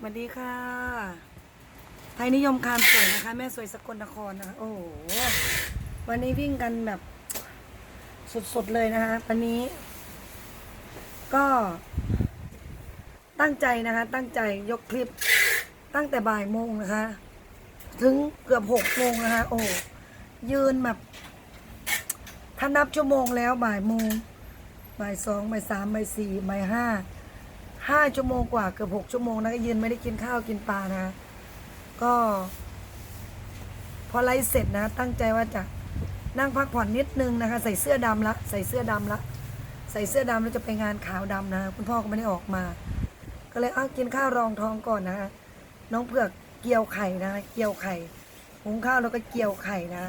สวัสดีค่ะ ไทยนิยมคานสวยนะคะ แม่สวยสกลนครนะคะโอ้โห วันนี้วิ่งกันแบบ สุดๆเลยนะคะ วันนี้ ก็ตั้งใจนะคะ ตั้งใจยกคลิปตั้งแต่บ่ายโมงนะคะ ถึงเกือบหกโมงนะคะ โอ้ยืนแบบถ้านับชั่วโมงแล้วบ่ายโมงบ่ายสองบ่ายสามบ่ายสี่บ่ายห้า ห้าชั่วโมงกว่าเกือบหกชั่วโมงนะก็ยืนไม่ได้กินข้าวกินปลานะ ก็ พอไลฟ์เสร็จนะ ตั้งใจว่าจะนั่งพักผ่อนนิดนึงนะคะ ใส่เสื้อดำละ ใส่เสื้อดำละ ใส่เสื้อดำแล้วจะไปงานขาวดำนะคุณพ่อก็ไม่ได้ออกมา ก็เลยเอากินข้าวรองท้องก่อนนะคะน้องเผือกเกี่ยวไข่นะเกี่ยวไข่หุงข้าวแล้วก็เกี่ยวไข่นะ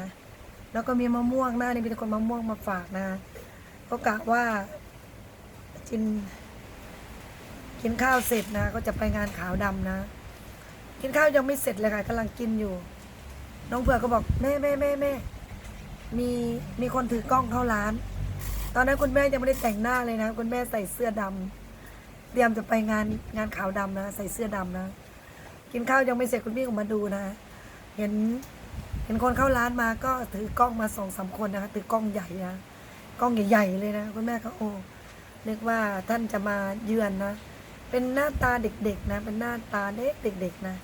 แล้วก็มีมะม่วงนะนี่มีแต่คนมะม่วงมาฝากนะ ก็กะว่ากิน กินข้าวเสร็จนะ ก็จะไปงานขาวดำนะ กินข้าวยังไม่เสร็จเลยค่ะกำลังกินอยู่ น้องเผือกก็บอกแม่แม่แม่แม่มีมีคนถือกล้องเข้าร้าน ตอนนั้นคุณแม่ยังไม่ได้แต่งหน้าเลยนะ คุณแม่ใส่เสื้อดำเตรียมจะไปงานงานขาวดำนะ ใส่เสื้อดำนะ กินข้าวยังไม่เสร็จคุณพี่ออกมาดูนะ เห็น เห็นคนเข้าร้านมาก็ถือกล้องมาสองสามคนนะคะถือกล้องใหญ่นะกล้องใหญ่ๆเลยนะ คุณแม่ก็โอ้นึกว่าท่านจะมาเยือนนะ เป็นหน้าตาเด็กๆนะ เป็นหน้าตาเด็กเด็กๆนะ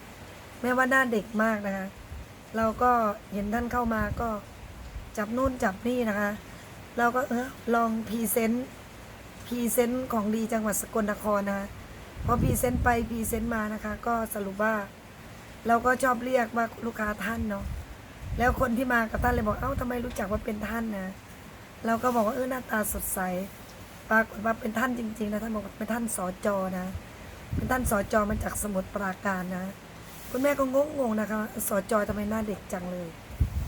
แม้ว่าหน้าเด็กมากนะคะ เราก็เห็นท่านเข้ามาก็จับนู่นจับนี่นะคะ เราก็เออลองพรีเซนต์พรีเซนต์ของดีจังหวัดสกลนครนะคะพอพรีเซนต์ไปพรีเซนต์มานะคะ ก็สรุปว่า เราก็ชอบเรียกว่าลูกค้าท่านเนาะแล้วคนที่มากับท่านเลยบอกเอ้าทำไมรู้จักว่าเป็นท่านนะเราก็บอกว่าเออหน้าตาสดใส ปรากฏว่าเป็นท่านจริง ๆ นะท่านบอกเป็นท่านสอจอนะ เป็นท่านสอจอมาจากสมุทรปราการนะ คุณแม่ก็งงงๆนะคะสอจอทำไมหน้าเด็กจังเลย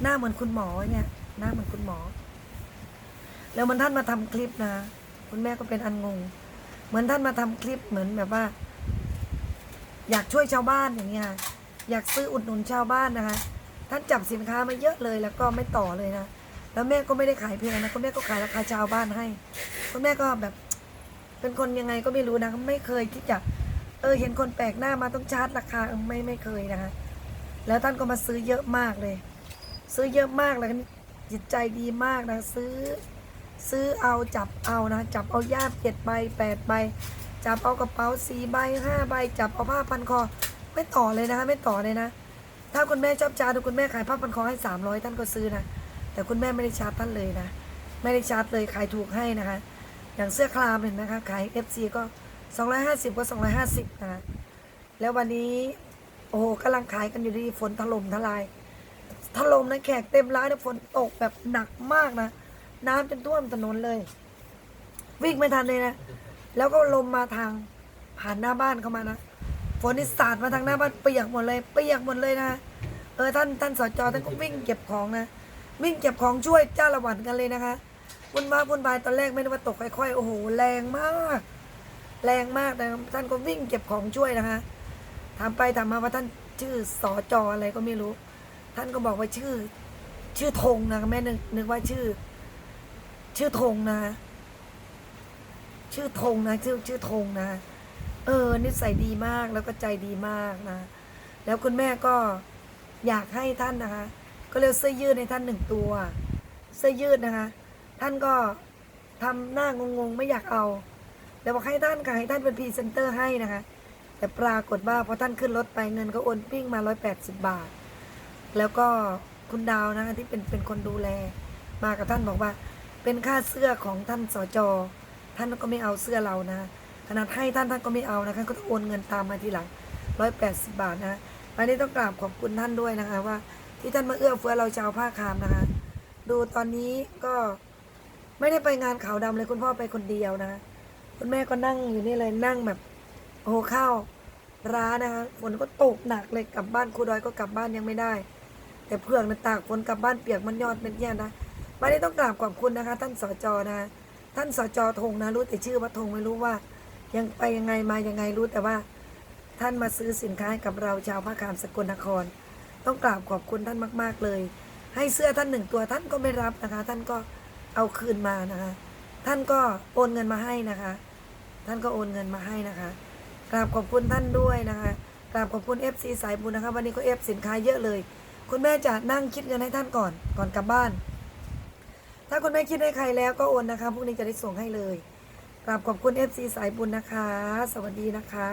หน้าเหมือนคุณหมอเนี่ย หน้าเหมือนคุณหมอ แล้วมันท่านมาทำคลิปนะ คุณแม่ก็เป็นอันงง เหมือนท่านมาทำคลิปเหมือนแบบว่า อยากช่วยชาวบ้านอย่างเงี้ยอยากซื้ออุดหนุนชาวบ้านนะคะ ท่านจับสินค้ามาเยอะเลยแล้วก็ไม่ต่อเลยนะ แล้วแม่ก็ไม่ได้ขายแพงนะคุณแม่ก็ขายราคาชาวบ้านให้ คุณแม่ก็แบบเป็นคนยังไงก็ไม่รู้นะไม่เคยที่จะเออเห็นคนแปลกหน้ามาต้องชาร์จราคาไม่ไม่เคยนะคะแล้วท่านก็มาซื้อเยอะมากเลย ซื้อเยอะมากเลยจิตใจดีมากนะซื้อ ซื้อเอาจับเอานะจับเอาย่ามเจ็ดใบแปดใบจับเอากระเป๋าสี่ใบห้าใบจับเอาผ้าพันคอ ไม่ต่อเลยนะคะไม่ต่อเลยนะ ถ้าคุณแม่ชอบจาดูคุณแม่ขายผ้าพันคอให้สามร้อยท่านก็ซื้อนะ แต่คุณแม่ไม่ได้ชาร์จท่านเลยนะ ไม่ได้ชาร์จเลยขายถูกให้นะคะ อย่างเสื้อคลามเห็นไหมคะขาย FC ก็ 250 ก็ 250 นะคะแล้ววันนี้ โอ้โหกำลังขายกันอยู่ดีฝนถล่มทลายถล่มนะแขกเต็มร้านนะฝนตกแบบหนักมากนะ น้ำจนท่วมถนนเลย วิ่งไม่ทันเลยนะ แล้วก็ลมมาทางผ่านหน้าบ้านเข้ามานะฝนนี่สาดมาทางหน้าบ้านเปียกหมดเลยเปียกหมดเลยนะเออท่านท่านสจท่านก็วิ่งเก็บของนะ วิ่งเก็บของช่วยเจ้าละวันกันเลยนะคะวุ่นวายวุ่นวายตอนแรกไม่ได้ว่าตกค่อยๆโอ้โหแรงมาก แรงมากนะท่านก็วิ่งเก็บของช่วยนะคะถามไปถามมาว่าท่านชื่อสอจออะไรก็ไม่รู้ ท่านก็บอกว่าชื่อ ชื่อธงนะแม่นึกนึกว่าชื่อ ชื่อธงนะ ชื่อธงนะชื่อชื่อธงนะ เออนิสัยดีมากแล้วก็ใจดีมากนะ แล้วคุณแม่ก็อยากให้ท่านนะคะ ก็เลยเสื้อยืดให้ท่านหนึ่งตัว เสื้อยืดนะคะ ท่านก็ทำหน้างงๆไม่อยากเอา แล้วบอกให้ท่านค่ะให้ท่านเป็นพรีเซนเตอร์ให้นะคะ แต่ปรากฏว่าพอท่านขึ้นรถไปเงินก็โอนปิ้งมา 180 บาท แล้วก็คุณดาวนะคะที่เป็นเป็นคนดูแล มากับท่านบอกว่า เป็นค่าเสื้อของท่านสจท่านก็ไม่เอาเสื้อเรานะขนาดให้ท่านท่านก็ไม่เอานะคะก็ต้องโอนเงินตามมาทีหลัง180 บาทนะวันนี้ต้องกราบขอบคุณท่านด้วยนะคะว่า ที่ท่านมาเอื้อเฟื้อเราชาวภาคคามนะคะ ดูตอนนี้ก็ไม่ได้ไปงานขาวดำเลยคุณพ่อไปคนเดียวนะ คุณแม่ก็นั่งอยู่นี่เลยนั่งแบบโอ้ข้าวร้านนะคะฝนก็ตกหนักเลยกลับบ้านครูดอยก็กลับบ้านยังไม่ได้ แต่เพื่อนมันตากฝนกลับบ้านเปียกมันยอดเป็นแย่นะวันนี้ต้องกราบขอบคุณนะคะ ท่านสจนะคะท่านสจธงนะรู้แต่ชื่อว่าธงไม่รู้ว่า ยังไปยังไงมายังไงรู้แต่ว่า ท่านมาซื้อสินค้าให้กับเราชาวภาคกางสกลนคร ต้องกราบขอบคุณท่านมาก ๆ เลย ให้เสื้อท่านหนึ่งตัวท่านก็ไม่รับนะคะ ท่านก็เอาคืนมานะคะ ท่านก็โอนเงินมาให้นะคะ ท่านก็โอนเงินมาให้นะคะ กราบขอบคุณท่านด้วยนะคะกราบขอบคุณ FC สายบุญนะคะ วันนี้ก็เอฟสินค้าเยอะเลย คุณแม่จะนั่งคิดเงินให้ท่านก่อนก่อนกลับบ้าน ถ้าคุณแม่คิดให้ใครแล้วก็โอนนะคะพรุ่งนี้จะได้ส่งให้เลยกราบขอบคุณ FC สายบุญนะคะ สวัสดีนะคะ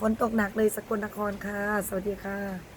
ฝนตกหนักเลยสกลนครค่ะ สวัสดีค่ะ